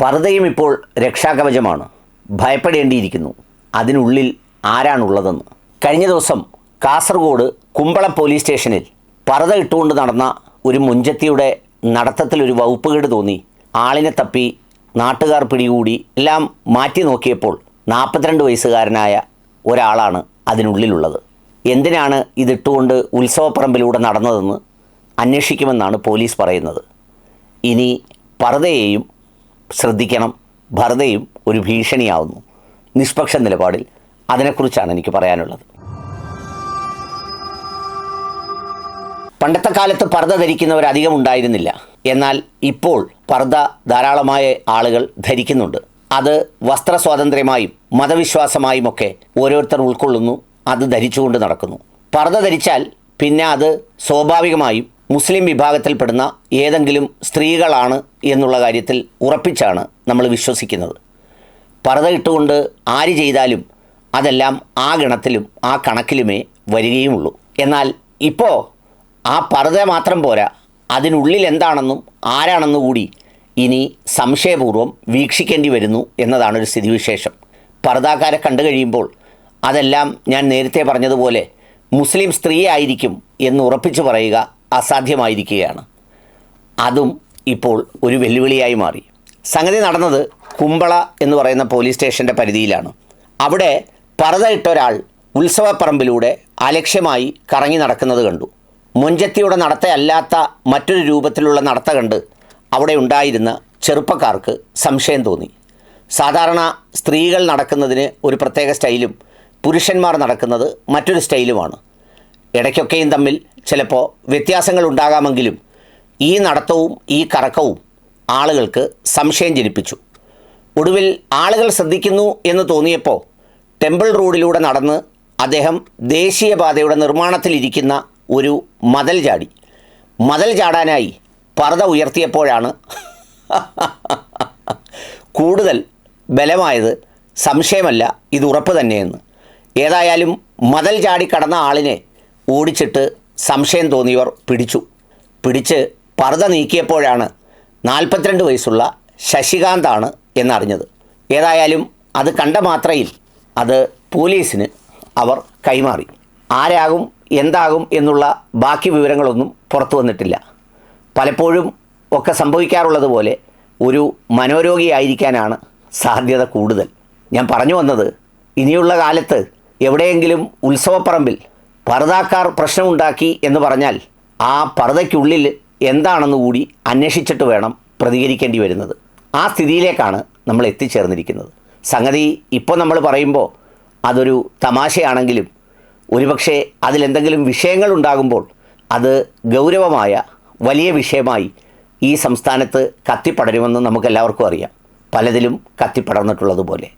പർദ്ദയും ഇപ്പോൾ രക്ഷാകവചമാണ്. ഭയപ്പെടേണ്ടിയിരിക്കുന്നു. അതിനുള്ളിൽ ആരാണുള്ളതെന്ന്. കഴിഞ്ഞ ദിവസം കാസർഗോഡ് കുമ്പള പോലീസ് സ്റ്റേഷനിൽ പർദ്ദ ഇട്ടുകൊണ്ട് നടന്ന ഒരു മുഞ്ചത്തിയുടെ നടത്തത്തിൽ ഒരു വകുപ്പുകേട് തോന്നി. ആളിനെ തപ്പി നാട്ടുകാർ പിടികൂടി എല്ലാം മാറ്റി നോക്കിയപ്പോൾ നാൽപ്പത്തിരണ്ട് വയസ്സുകാരനായ ഒരാളാണ് അതിനുള്ളിലുള്ളത്. എന്തിനാണ് ഇതിട്ടുകൊണ്ട് ഉത്സവപ്പറമ്പിലൂടെ നടന്നതെന്ന് അന്വേഷിക്കുമെന്നാണ് പോലീസ് പറയുന്നത്. ഇനി പർദ്ദയെയും ശ്രദ്ധിക്കണം. ഭർതയും ഒരു ഭീഷണിയാവുന്നു. നിഷ്പക്ഷ നിലപാടിൽ അതിനെക്കുറിച്ചാണ് എനിക്ക് പറയാനുള്ളത്. പണ്ടത്തെ കാലത്ത് പർദ്ദ ധരിക്കുന്നവർ അധികം ഉണ്ടായിരുന്നില്ല. എന്നാൽ ഇപ്പോൾ പർദ്ദ ധാരാളമായ ആളുകൾ ധരിക്കുന്നുണ്ട്. അത് വസ്ത്ര സ്വാതന്ത്ര്യമായും മതവിശ്വാസമായും ഒക്കെ ഓരോരുത്തർ ഉൾക്കൊള്ളുന്നു. അത് ധരിച്ചുകൊണ്ട് നടക്കുന്നു. പർദ്ദ ധരിച്ചാൽ പിന്നെ അത് സ്വാഭാവികമായും മുസ്ലിം വിഭാഗത്തിൽപ്പെടുന്ന ഏതെങ്കിലും സ്ത്രീകളാണ് എന്നുള്ള കാര്യത്തിൽ ഉറപ്പിച്ചാണ് നമ്മൾ വിശ്വസിക്കുന്നത്. പർദ്ദ ഇട്ടുകൊണ്ട് ആര് ചെയ്താലും അതെല്ലാം ആ ഗണത്തിലും ആ കണക്കിലുമേ വരികയുമുള്ളൂ എന്നാൽ ഇപ്പോൾ ആ പർദ്ദ മാത്രം പോരാ അതിനുള്ളിൽ എന്താണെന്നും ആരാണെന്നും കൂടി ഇനി സംശയപൂർവം വീക്ഷിക്കേണ്ടി വരുന്നു എന്നതാണ് ഒരു സ്ഥിതിവിശേഷം. പർദ്ദാക്കാരെ കണ്ടു കഴിയുമ്പോൾ അതെല്ലാം ഞാൻ നേരത്തെ പറഞ്ഞതുപോലെ മുസ്ലിം സ്ത്രീ ആയിരിക്കും എന്ന് ഉറപ്പിച്ചു പറയുക അസാധ്യമായിരിക്കുകയാണ്. അതും ഇപ്പോൾ ഒരു വെല്ലുവിളിയായി മാറി. സംഗതി നടന്നത് കുമ്പള എന്ന് പറയുന്ന പോലീസ് സ്റ്റേഷന്റെ പരിധിയിലാണ്. അവിടെ പർദ്ദ ഒരാൾ ഉത്സവപ്പറമ്പിലൂടെ അലക്ഷ്യമായി കറങ്ങി നടക്കുന്നത് കണ്ടു. മുഞ്ചത്തിയുടെ നടത്തയല്ലാത്ത മറ്റൊരു രൂപത്തിലുള്ള നടത്ത കണ്ട് അവിടെ ഉണ്ടായിരുന്ന ചെറുപ്പക്കാർക്ക് സംശയം തോന്നി. സാധാരണ സ്ത്രീകൾ നടക്കുന്നതിന് ഒരു പ്രത്യേക സ്റ്റൈലും പുരുഷന്മാർ നടക്കുന്നത് മറ്റൊരു സ്റ്റൈലുമാണ്. ഇടയ്ക്കൊക്കെയും തമ്മിൽ ചിലപ്പോൾ വ്യത്യാസങ്ങൾ ഉണ്ടാകാമെങ്കിലും ഈ നടത്തവും ഈ കറക്കവും ആളുകൾക്ക് സംശയം ജനിപ്പിച്ചു. ഒടുവിൽ ആളുകൾ ശ്രദ്ധിക്കുന്നു എന്ന് തോന്നിയപ്പോൾ ടെമ്പിൾ റോഡിലൂടെ നടന്ന് അദ്ദേഹം ദേശീയപാതയുടെ നിർമ്മാണത്തിലിരിക്കുന്ന ഒരു മതൽ ചാടി. മതൽ ചാടാനായി പർദ്ദ ഉയർത്തിയപ്പോഴാണ് കൂടുതൽ ബലമായത് സംശയമല്ല ഇത് ഉറപ്പ് തന്നെയെന്ന്. ഏതായാലും മതൽ ചാടി കടന്ന ആളിനെ ഓടിച്ചിട്ട് സംശയം തോന്നിയവർ പിടിച്ചു. പിടിച്ച് പർദ്ദ നീക്കിയപ്പോഴാണ് നാൽപ്പത്തിരണ്ട് വയസ്സുള്ള ശശികാന്താണ് എന്നറിഞ്ഞത്. ഏതായാലും അത് കണ്ട മാത്രയിൽ അത് പോലീസിന് അവർ കൈമാറി. ആരാകും എന്താകും എന്നുള്ള ബാക്കി വിവരങ്ങളൊന്നും പുറത്തു വന്നിട്ടില്ല. പലപ്പോഴും ഒക്കെ സംഭവിക്കാറുള്ളത് പോലെ ഒരു മനോരോഗിയായിരിക്കാനാണ് സാധ്യത കൂടുതൽ. ഞാൻ പറഞ്ഞു വന്നത് ഇനിയുള്ള കാലത്ത് എവിടെയെങ്കിലും ഉത്സവപ്പറമ്പിൽ പർദാക്കാർ പ്രശ്നമുണ്ടാക്കി എന്ന് പറഞ്ഞാൽ ആ പർദയ്ക്കുള്ളിൽ എന്താണെന്ന് കൂടി അന്വേഷിച്ചിട്ട് വേണം പ്രതികരിക്കേണ്ടി വരുന്നത്. ആ സ്ഥിതിയിലേക്കാണ് നമ്മൾ എത്തിച്ചേർന്നിരിക്കുന്നത്. സംഗതി ഇപ്പോൾ നമ്മൾ പറയുമ്പോൾ അതൊരു തമാശയാണെങ്കിലും ഒരുപക്ഷെ അതിലെന്തെങ്കിലും വിഷയങ്ങൾ ഉണ്ടാകുമ്പോൾ അത് ഗൗരവമായ വലിയ വിഷയമായി ഈ സംസ്ഥാനത്ത് കത്തിപ്പടരുമെന്ന് നമുക്കെല്ലാവർക്കും അറിയാം. പലതിലും കത്തിപ്പടർന്നിട്ടുള്ളതുപോലെ.